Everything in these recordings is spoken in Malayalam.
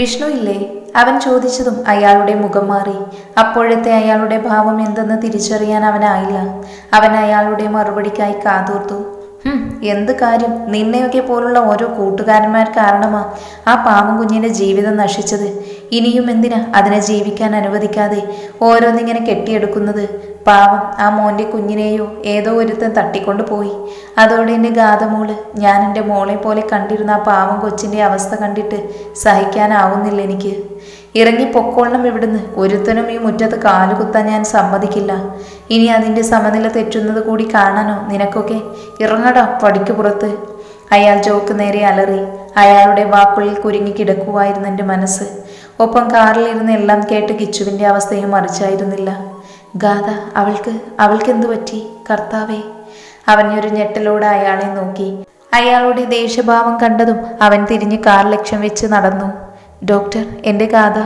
വിഷ്ണു ഇല്ലേ? അവൻ ചോദിച്ചതും അയാളുടെ മുഖം മാറി. അപ്പോഴത്തെ അയാളുടെ ഭാവം എന്തെന്ന് തിരിച്ചറിയാൻ അവനായില്ല. അവൻ അയാളുടെ മറുപടിക്കായി കാതോർത്തു. "ഹും, എന്ത് കാര്യം? നിന്നെയൊക്കെ പോലുള്ള ഓരോ കൂട്ടുകാരന്മാർ കാരണമാ ആ പാവം കുഞ്ഞിന്റെ ജീവിതം നശിച്ചത്. ഇനിയും എന്തിനാ അതിനെ ജീവിക്കാൻ അനുവദിക്കാതെ ഓരോന്നിങ്ങനെ കെട്ടിയെടുക്കുന്നത്? പാവം ആ മോന്റെ കുഞ്ഞിനെയോ ഏതോ ഒരുത്തൻ തട്ടിക്കൊണ്ടു പോയി. അതോടെ എന്റെ ഗാഥമോൾ ഞാൻ എന്റെ മോളെ പോലെ കണ്ടിരുന്ന ആ പാവം കൊച്ചിന്റെ അവസ്ഥ കണ്ടിട്ട് സഹിക്കാനാവുന്നില്ല എനിക്ക്. ഇറങ്ങി പൊക്കോളണം ഇവിടുന്ന്. ഒരുത്തനും ഈ മുറ്റത്ത് കാലുകുത്താൻ ഞാൻ സമ്മതിക്കില്ല. ഇനി അതിന്റെ സമനില തെറ്റുന്നത് കൂടി കാണാനോ? നിനക്കൊക്കെ? ഇറങ്ങടാ പടിക്ക് പുറത്ത്. അയാൾ ജോക്ക് നേരെ അലറി. അയാളുടെ വാക്കുകളിൽ കുരുങ്ങി കിടക്കുവായിരുന്നു എന്റെ മനസ്സ്. ഒപ്പം കാറിലിരുന്ന് എല്ലാം കേട്ട് കിച്ചുവിന്റെ അവസ്ഥയും മറിച്ചായിരുന്നില്ല. ഗാഥ അവൾക്ക് അവൾക്ക് എന്തു പറ്റി? കർത്താവേ. അവനൊരു ഞെട്ടലോടെ അയാളെ നോക്കി. അയാളുടെ ദേഷ്യഭാവം കണ്ടതും അവൻ തിരിഞ്ഞ് കാർ ലക്ഷ്യം വെച്ച് നടന്നു. ഡോക്ടർ എന്റെ ഗാഥ.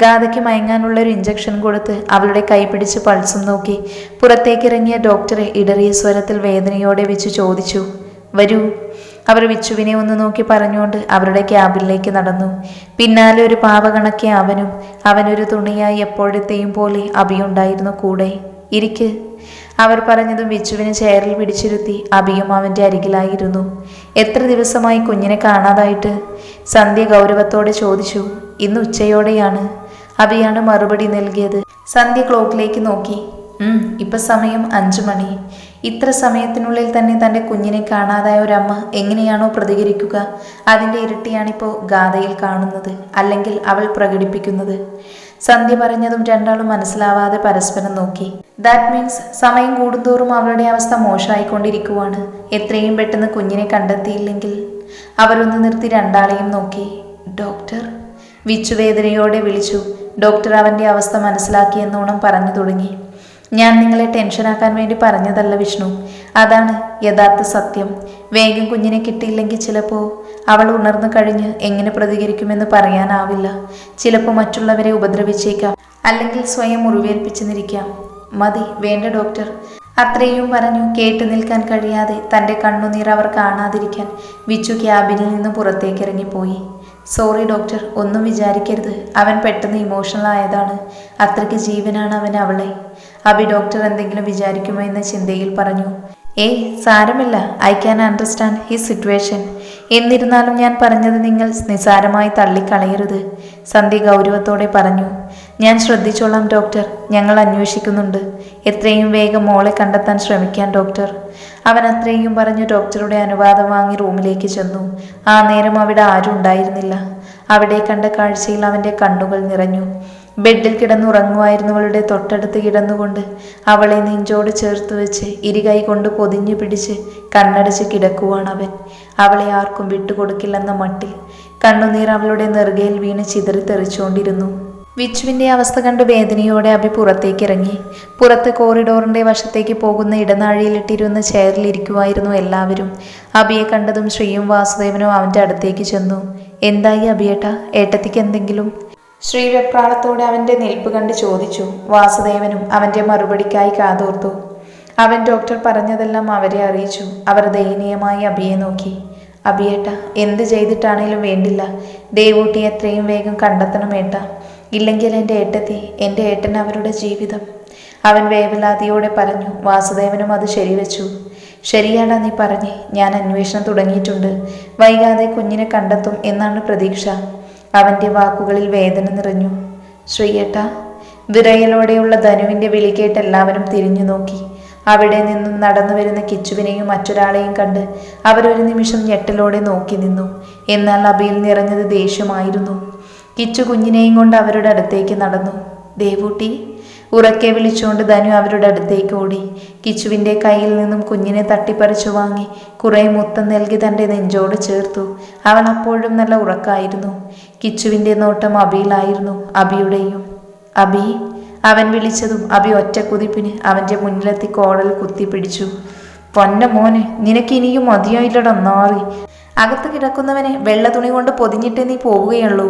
ഗാഥയ്ക്ക് മയങ്ങാനുള്ള ഒരു ഇഞ്ചക്ഷൻ കൊടുത്ത് അവളുടെ കൈ പിടിച്ച് പൾസും നോക്കി. പുറത്തേക്കിറങ്ങിയ ഡോക്ടറെ ഇടറിയ സ്വരത്തിൽ വേദനയോടെ വെച്ച് ചോദിച്ചു. വരൂ. അവർ വിച്ചുവിനെ ഒന്ന് നോക്കി പറഞ്ഞുകൊണ്ട് അവരുടെ ക്യാബിനിലേക്ക് നടന്നു. പിന്നാലെ ഒരു പാവകണക്കെ അവനും അവനൊരു തുണിയായി എപ്പോഴത്തെയും പോലെ അഭിയുണ്ടായിരുന്നു കൂടെ. ഇരിക്ക്. അവർ പറഞ്ഞതും വിച്ചുവിനെ ചെയറിൽ പിടിച്ചിരുത്തി അഭിയും അവന്റെ അരികിലായിരുന്നു. എത്ര ദിവസമായി കുഞ്ഞിനെ കാണാതായിട്ട്? സന്ധ്യ ഗൗരവത്തോടെ ചോദിച്ചു. ഇന്ന് ഉച്ചയോടെയാണ്. അഭിയാണ് മറുപടി നൽകിയത്. സന്ധ്യ ക്ലോക്കിലേക്ക് നോക്കി. ഇപ്പൊ സമയം അഞ്ചു മണി. ഇത്ര സമയത്തിനുള്ളിൽ തന്നെ തന്റെ കുഞ്ഞിനെ കാണാതായ ഒരമ്മ എങ്ങനെയാണോ പ്രതികരിക്കുക? അതിന്റെ ഇരട്ടിയാണിപ്പോൾ ഗാഥയിൽ കാണുന്നത് അല്ലെങ്കിൽ അവൾ പ്രകടിപ്പിക്കുന്നത്? സന്ധ്യ പറഞ്ഞതും രണ്ടാളും മനസ്സിലാവാതെ പരസ്പരം നോക്കി. ദാറ്റ് മീൻസ് സമയം കൂടുന്തോറും അവളുടെ അവസ്ഥ മോശമായിക്കൊണ്ടിരിക്കുവാണ്. എത്രയും പെട്ടെന്ന് കുഞ്ഞിനെ കണ്ടെത്തിയില്ലെങ്കിൽ അവരൊന്ന് നിർത്തി രണ്ടാളെയും നോക്കി. ഡോക്ടർ വിച്ചുവേദനയോടെ വിളിച്ചു. ഡോക്ടർ അവന്റെ അവസ്ഥ മനസ്സിലാക്കിയെന്നോണം പറഞ്ഞു തുടങ്ങി. ഞാൻ നിങ്ങളെ ടെൻഷനാക്കാൻ വേണ്ടി പറഞ്ഞതല്ല വിഷ്ണു. അതാണ് യഥാർത്ഥ സത്യം. വേഗം കുഞ്ഞിനെ കിട്ടിയില്ലെങ്കിൽ ചിലപ്പോൾ അവൾ ഉണർന്നു കഴിഞ്ഞ് എങ്ങനെ പ്രതികരിക്കുമെന്ന് പറയാനാവില്ല. ചിലപ്പോൾ മറ്റുള്ളവരെ ഉപദ്രവിച്ചേക്കാം. അല്ലെങ്കിൽ സ്വയം മുറിവേൽപ്പിച്ചെന്നിരിക്കാം. മതി വേണ്ട ഡോക്ടർ. അത്രയും പറഞ്ഞു കേട്ടു നിൽക്കാൻ കഴിയാതെ തന്റെ കണ്ണുനീർ അവർ കാണാതിരിക്കാൻ വിച്ചു ക്യാബിനിൽ നിന്ന് പുറത്തേക്ക് ഇറങ്ങിപ്പോയി. സോറി ഡോക്ടർ ഒന്നും വിചാരിക്കരുത്. അവൻ പെട്ടെന്ന് ഇമോഷണൽ ആയതാണ്. അത്രയ്ക്ക് ജീവനാണ് അവൻ അവളെ. അഭി ഡോക്ടർ എന്തെങ്കിലും വിചാരിക്കുമോ എന്ന ചിന്തയിൽ പറഞ്ഞു. ഏയ് സാരമില്ല. I can understand his situation എന്നിരുന്നാലും ഞാൻ പറഞ്ഞത് നിങ്ങൾ നിസാരമായി തള്ളിക്കളയരുത്. സന്ധ്യ ഗൗരവത്തോടെ പറഞ്ഞു. ഞാൻ ശ്രദ്ധിച്ചോളാം ഡോക്ടർ ഞങ്ങൾ അന്വേഷിക്കുന്നുണ്ട്. എത്രയും വേഗം മോളെ കണ്ടെത്താൻ ശ്രമിക്കാൻ ഡോക്ടർ അവൻ അത്രയും പറഞ്ഞു ഡോക്ടറുടെ അനുവാദം വാങ്ങി റൂമിലേക്ക് ചെന്നു. ആ നേരം അവിടെ ആരും ഉണ്ടായിരുന്നില്ല. അവിടെ കണ്ട കാഴ്ചയിൽ അവന്റെ കണ്ണുകൾ നിറഞ്ഞു. ബെഡിൽ കിടന്നുറങ്ങുമായിരുന്നവളുടെ തൊട്ടടുത്ത് കിടന്നുകൊണ്ട്. അവളെ നെഞ്ചോട് ചേർത്ത് വെച്ച് ഇരുകൈ കൊണ്ട് പൊതിഞ്ഞു പിടിച്ച് കണ്ണടച്ച് കിടക്കുവാണ് അവൻ. അവളെ ആർക്കും വിട്ടുകൊടുക്കില്ലെന്ന മട്ടിൽ കണ്ണുനീർ അവളുടെ നെറുകയിൽ വീണ് ചിതറി തെറിച്ചുകൊണ്ടിരുന്നു. വിച്ചുവിന്റെ അവസ്ഥ കണ്ട് വേദനയോടെ അഭി പുറത്തേക്ക് ഇറങ്ങി പുറത്ത് കോറിഡോറിന്റെ വശത്തേക്ക് പോകുന്ന ഇടനാഴിയിലിട്ടിരുന്ന ചെയറിൽ ഇരിക്കുമായിരുന്നു എല്ലാവരും. അഭിയെ കണ്ടതും ശ്രീയും വാസുദേവനും അവന്റെ അടുത്തേക്ക് ചെന്നു. എന്തായി അഭിയേട്ട? ഏട്ടത്തിക്ക് എന്തെങ്കിലും ശ്രീ വെപ്രാളത്തോടെ അവന്റെ നിൽപ്പ് കണ്ട് ചോദിച്ചു വാസുദേവനും അവന്റെ മറുപടിക്കായി കാതോർത്തു. അവൻ ഡോക്ടർ പറഞ്ഞതെല്ലാം അവരെ അറിയിച്ചു. അവർ ദയനീയമായി അഭിയെ നോക്കി. അഭിയേട്ട എന്ത് ചെയ്തിട്ടാണേലും വേണ്ടില്ല. ദേവൂട്ടി എത്രയും വേഗം കണ്ടെത്തണം ഏട്ട. ഇല്ലെങ്കിൽ എന്റെ ഏട്ടത്തി എന്റെ ഏട്ടൻ അവരുടെ ജീവിതം. അവൻ വേവലാതിയോടെ പറഞ്ഞു വാസുദേവനും അത് ശരിവെച്ചു. ശരിയാടാ നീ പറഞ്ഞേ. ഞാൻ അന്വേഷണം തുടങ്ങിയിട്ടുണ്ട്. വൈകാതെ കുഞ്ഞിനെ കണ്ടെത്തും എന്നാണ് പ്രതീക്ഷ. അവന്റെ വാക്കുകളിൽ വേദന നിറഞ്ഞു. ശ്രീയേട്ട വിറയലോടെയുള്ള ധനുവിന്റെ വിളി കേട്ട് എല്ലാവരും തിരിഞ്ഞു നോക്കി. അവിടെ നിന്നും നടന്നു വരുന്ന കിച്ചുവിനെയും മറ്റൊരാളെയും കണ്ട് അവരൊരു നിമിഷം ഞെട്ടലോടെ നോക്കി നിന്നു. എന്നാൽ അബിയിൽ നിറഞ്ഞത് ദേഷ്യമായിരുന്നു. കിച്ചു കുഞ്ഞിനെയും കൊണ്ട് അവരുടെ അടുത്തേക്ക് നടന്നു. ദേവൂട്ടി ഉറക്കെ വിളിച്ചുകൊണ്ട് ധനു അവരുടെ അടുത്തേക്ക് ഓടി. കിച്ചുവിന്റെ കയ്യിൽ നിന്നും കുഞ്ഞിനെ തട്ടിപ്പറിച്ചു വാങ്ങി കുറേ മുത്തം നൽകി തന്റെ നെഞ്ചോട് ചേർത്തു. അവൻ അപ്പോഴും നല്ല ഉറക്കായിരുന്നു. കിച്ചുവിന്റെ നോട്ടം അബിയിലായിരുന്നു അബിയുടെയും. അബി അവൻ വിളിച്ചതും അബി ഒറ്റ കുതിപ്പിന് അവന്റെ മുന്നിലെത്തി കോടൽ കുത്തിപ്പിടിച്ചു പൊന്ന മോനെ നിനക്ക് ഇനിയും മതിയായില്ലട നാറി. അകത്ത് കിടക്കുന്നവനെ വെള്ള തുണി കൊണ്ട് പൊതിഞ്ഞിട്ടേ നീ പോവുകയുള്ളൂ.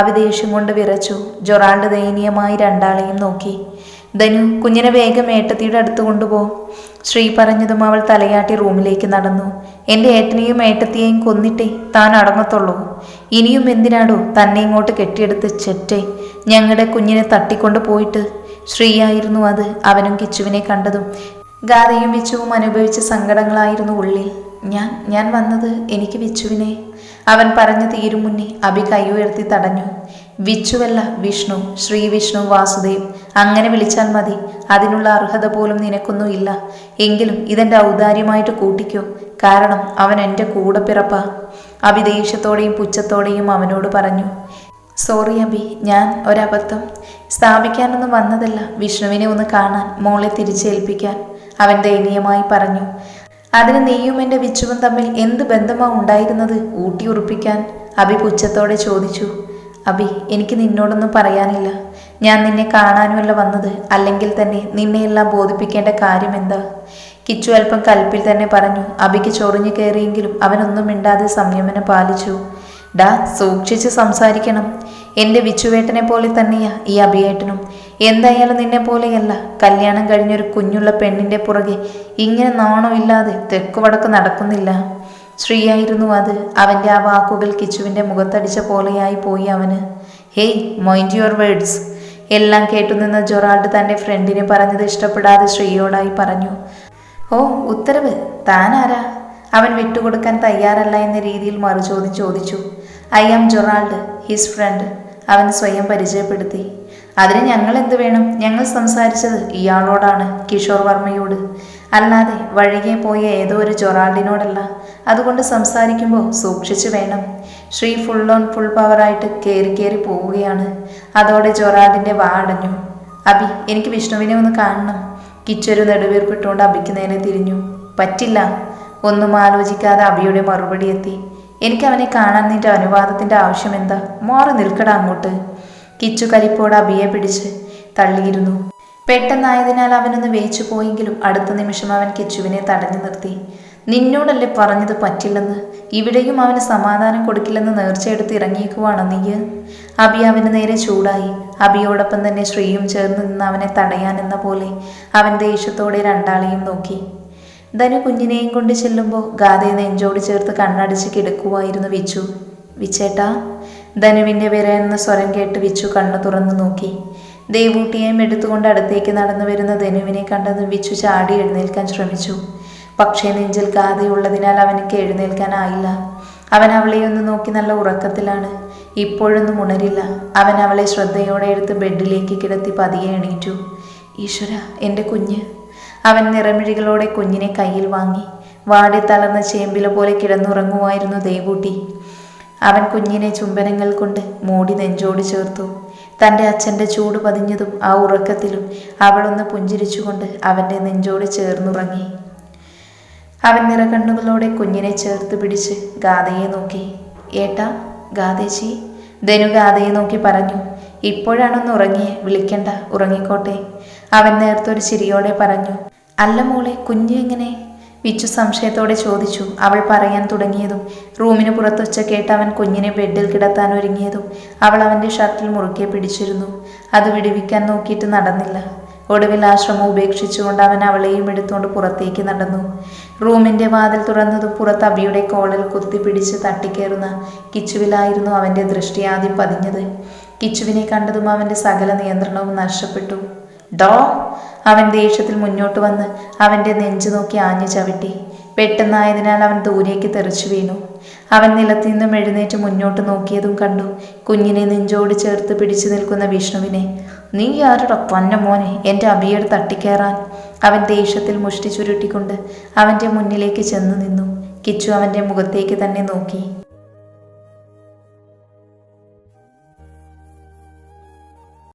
ദേഷ്യം കൊണ്ട് വിറച്ചു. ജൊറാൾഡ് ദയനീയമായി രണ്ടാളെയും നോക്കി. ധനു കുഞ്ഞിനെ വേഗം ഏട്ടത്തിയുടെ അടുത്ത് കൊണ്ടുപോ. ശ്രീ പറഞ്ഞതും അവൾ തലയാട്ടി റൂമിലേക്ക് നടന്നു. എന്റെ ഏട്ടനെയും ഏട്ടത്തിയെയും കൊന്നിട്ടേ താൻ അടങ്ങത്തുള്ളൂ. ഇനിയും എന്തിനാടോ തന്നെ ഇങ്ങോട്ട് കെട്ടിയെടുത്ത് ചെറ്റേ? ഞങ്ങളുടെ കുഞ്ഞിനെ തട്ടിക്കൊണ്ട് പോയിട്ട് ശ്രീയായിരുന്നു അത്. അവനും കിച്ചുവിനെ കണ്ടതും ഗാഥയും വിച്ചുവും അനുഭവിച്ച സങ്കടങ്ങളായിരുന്നു ഉള്ളിൽ. ഞാൻ ഞാൻ വന്നത് എനിക്ക് വിച്ചുവിനെ. അവൻ പറഞ്ഞു തീരും മുന്നേ അഭി കൈ ഉയർത്തി തടഞ്ഞു. വിച്ചുവല്ല വിഷ്ണു ശ്രീ വിഷ്ണു വാസുദേവ് അങ്ങനെ വിളിച്ചാൽ മതി. അതിനുള്ള അർഹത പോലും നിനക്കൊന്നും ഇല്ല. എങ്കിലും ഇതെന്റെ ഔദാര്യമായിട്ട് കൂട്ടിക്കോ. കാരണം അവൻ എന്റെ കൂടെ പിറപ്പ. അഭി ദേഷ്യത്തോടെയും പുച്ഛത്തോടെയും അവനോട് പറഞ്ഞു സോറി അബി ഞാൻ ഒരബദ്ധം. സ്ഥാപിക്കാനൊന്നും വന്നതല്ല വിഷ്ണുവിനെ ഒന്ന് കാണാൻ മോളെ തിരിച്ചേൽപ്പിക്കാൻ അവൻ ദയനീയമായി പറഞ്ഞു. അതിന് നീയും എന്റെ വിച്ചുവും തമ്മിൽ എന്ത് ബന്ധമാ ഉണ്ടായിരുന്നത്? ഊട്ടി ഉറപ്പിക്കാൻ അബി പുച്ഛത്തോടെ ചോദിച്ചു. അബി എനിക്ക് നിന്നോടൊന്നും പറയാനില്ല. ഞാൻ നിന്നെ കാണാനുമല്ല വന്നത്. അല്ലെങ്കിൽ തന്നെ നിന്നെയെല്ലാം ബോധിപ്പിക്കേണ്ട കാര്യം എന്താ? കിച്ചു അല്പം കൽപ്പിൽ തന്നെ പറഞ്ഞു. അബിക്ക് ചൊറിഞ്ഞു കയറിയെങ്കിലും അവനൊന്നും മിണ്ടാതെ സംയമനം പാലിച്ചു. ഡാ സൂക്ഷിച്ച് സംസാരിക്കണം. എന്റെ വിച്ചുവേട്ടനെ പോലെ തന്നെയാ ഈ അഭിയേട്ടനും. എന്തായാലും നിന്നെ പോലെയല്ല കല്യാണം കഴിഞ്ഞൊരു കുഞ്ഞുള്ള പെണ്ണിന്റെ പുറകെ ഇങ്ങനെ നാണമില്ലാതെ തെക്കു വടക്ക് നടക്കുന്നില്ല. ശ്രീയായിരുന്നു അത്. അവന്റെ ആ വാക്കുകൾ കിച്ചുവിന്റെ മുഖത്തടിച്ച പോലെയായി പോയി അവന്. ഹേയ് മൈൻഡ് യുവർ വേർഡ്സ് എല്ലാം കേട്ടുനിന്ന ജൊറാൾഡ് തന്റെ ഫ്രണ്ടിനെ പറഞ്ഞത് ഇഷ്ടപ്പെടാതെ ശ്രീയോടായി പറഞ്ഞു. ഓ ഉത്തരവ്. താനാരാ? അവൻ വിട്ടുകൊടുക്കാൻ തയ്യാറല്ല എന്ന രീതിയിൽ മറുചോദ്യം ചോദിച്ചു. I am Gerald his friend. അവൻ സ്വയം പരിചയപ്പെടുത്തി. അതിന് ഞങ്ങൾ എന്ത് വേണം? ഞങ്ങൾ സംസാരിച്ചത് ഇയാളോടാണ് കിഷോർ വർമ്മയോട്. അല്ലാതെ വഴികെ പോയ ഏതോ ഒരു ജൊറാൾഡിനോടല്ല. അതുകൊണ്ട് സംസാരിക്കുമ്പോൾ സൂക്ഷിച്ചു വേണം. ശ്രീ ഫുൾ ഓൺ ഫുൾ പവറായിട്ട് കയറി കയറി പോവുകയാണ്. അതോടെ ജൊറാൾഡിന്റെ വാടഞ്ഞു അബി എനിക്ക് വിഷ്ണുവിനെ ഒന്ന് കാണണം. കിച്ചൊരു നെടുവീർപ്പിട്ടുകൊണ്ട് അബിക്ക് നേരെ തിരിഞ്ഞു. പറ്റില്ല. ഒന്നും ആലോചിക്കാതെ അബിയുടെ മറുപടി എത്തി. എനിക്ക് അവനെ കാണാൻ നിന്റെ അനുവാദത്തിന്റെ ആവശ്യം എന്താ മാറി നിൽക്കടാ അങ്ങോട്ട്. കിച്ചു കലിപ്പോട് അബിയെ പിടിച്ച് തള്ളിയിരുന്നു. പെട്ടെന്നായതിനാൽ അവനൊന്ന് വേച്ചു പോയെങ്കിലും അടുത്ത നിമിഷം അവൻ കിച്ചുവിനെ തടഞ്ഞു നിർത്തി. നിന്നോടല്ലേ പറഞ്ഞത് പറ്റില്ലെന്ന്? ഇവിടെയും അവന് സമാധാനം കൊടുക്കില്ലെന്ന് നേർച്ചയെടുത്ത് ഇറങ്ങിയേക്കുവാണോ നീ? അബി അവന് നേരെ ചൂടായി. അബിയോടൊപ്പം തന്നെ ശ്രീയും ചേർന്ന് നിന്ന് അവനെ തടയാനെന്ന പോലെ അവൻ ദേഷ്യത്തോടെ രണ്ടാളെയും നോക്കി. ധനു കുഞ്ഞിനെയും കൊണ്ട് ചെല്ലുമ്പോൾ ഗാഥയെ നെഞ്ചോട് ചേർത്ത് കണ്ണടിച്ച് കിടക്കുവായിരുന്നു വിച്ചു. വിച്ചേട്ടാ ധനുവിന്റെ എന്ന സ്വരം കേട്ട് വിച്ചു കണ്ണു തുറന്നു നോക്കി. ദേവൂട്ടിയെയും എടുത്തുകൊണ്ട് അടുത്തേക്ക് നടന്നു വരുന്ന ധനുവിനെ കണ്ടതും വിച്ചു ചാടി എഴുന്നേൽക്കാൻ ശ്രമിച്ചു. പക്ഷേ നെഞ്ചിൽ ഗാഥയുള്ളതിനാൽ അവനക്ക് എഴുന്നേൽക്കാനായില്ല. അവൻ അവളെ ഒന്ന് നോക്കി നല്ല ഉറക്കത്തിലാണ്. ഇപ്പോഴൊന്നും ഉണരില്ല. അവൻ അവളെ ശ്രദ്ധയോടെ എടുത്ത് ബെഡിലേക്ക് കിടത്തി പതിയെ എണീറ്റു. ഈശ്വര എന്റെ കുഞ്ഞ്. അവൻ നിറമിഴികളോടെ കുഞ്ഞിനെ കയ്യിൽ വാങ്ങി. വാടി തളർന്ന ചേമ്പില പോലെ കിടന്നുറങ്ങുമായിരുന്നു ദേവൂട്ടി. അവൻ കുഞ്ഞിനെ ചുംബനങ്ങൾ കൊണ്ട് മൂടി നെഞ്ചോട് ചേർത്തു. തന്റെ അച്ഛന്റെ ചൂട് പതിഞ്ഞതും ആ ഉറക്കത്തിലും അവളൊന്ന് പുഞ്ചിരിച്ചുകൊണ്ട് അവന്റെ നെഞ്ചോട് ചേർന്നുറങ്ങി. അവൻ നിറകണ്ണുകളോടെ കുഞ്ഞിനെ ചേർത്ത് പിടിച്ച് ഗാഥയെ നോക്കി. ഏട്ടാ ഗാഥേച്ചി? ധനു ഗാഥയെ നോക്കി പറഞ്ഞു. ഇപ്പോഴാണൊന്ന് ഉറങ്ങിയേ വിളിക്കണ്ട ഉറങ്ങിക്കോട്ടെ. അവൻ നേർത്തൊരു ചിരിയോടെ പറഞ്ഞു അല്ല മോളെ കുഞ്ഞു എങ്ങനെ? വിച്ചു സംശയത്തോടെ ചോദിച്ചു. അവൾ പറയാൻ തുടങ്ങിയതും റൂമിന് പുറത്തൊച്ച കേട്ട് അവൻ കുഞ്ഞിനെ ബെഡിൽ കിടത്താൻ ഒരുങ്ങിയതും അവൾ അവന്റെ ഷർട്ടിൽ മുറുക്കെ പിടിച്ചിരുന്നു. അത് വിടുവിക്കാൻ നോക്കിയിട്ട് നടന്നില്ല. ഒടുവിൽ ആശ്രമം ഉപേക്ഷിച്ചുകൊണ്ട് അവൻ അവളെയും എടുത്തുകൊണ്ട് പുറത്തേക്ക് നടന്നു. റൂമിന്റെ വാതിൽ തുറന്നതും പുറത്ത് അബിയുടെ കോളിൽ കുത്തിപ്പിടിച്ച് തട്ടിക്കേറുന്ന കിച്ചുവിലായിരുന്നു അവന്റെ ദൃഷ്ടി ആദ്യം പതിഞ്ഞത്. കിച്ചുവിനെ കണ്ടതും അവന്റെ സകല നിയന്ത്രണവും നഷ്ടപ്പെട്ടു. ഡോ അവൻ ദേഷ്യത്തിൽ മുന്നോട്ട് വന്ന് അവന്റെ നെഞ്ചു നോക്കി ആഞ്ഞു ചവിട്ടി. പെട്ടെന്നായതിനാൽ അവൻ ദൂരേക്ക് തെറിച്ചു വീണു. അവൻ നിലത്തു നിന്നും എഴുന്നേറ്റ് മുന്നോട്ട് നോക്കിയതും കണ്ടു. കുഞ്ഞിനെ നെഞ്ചോട് ചേർത്ത് പിടിച്ചു നിൽക്കുന്ന വിഷ്ണുവിനെ. നീ ആരുടെ തന്നെ മോനെ? എന്റെ അബിയോട് തട്ടിക്കയറാൻ അവൻ ദേഷ്യത്തിൽ മുഷ്ടി ചുരുട്ടിക്കൊണ്ട് അവന്റെ മുന്നിലേക്ക് ചെന്നു നിന്നു. കിച്ചു അവന്റെ മുഖത്തേക്ക് തന്നെ നോക്കി.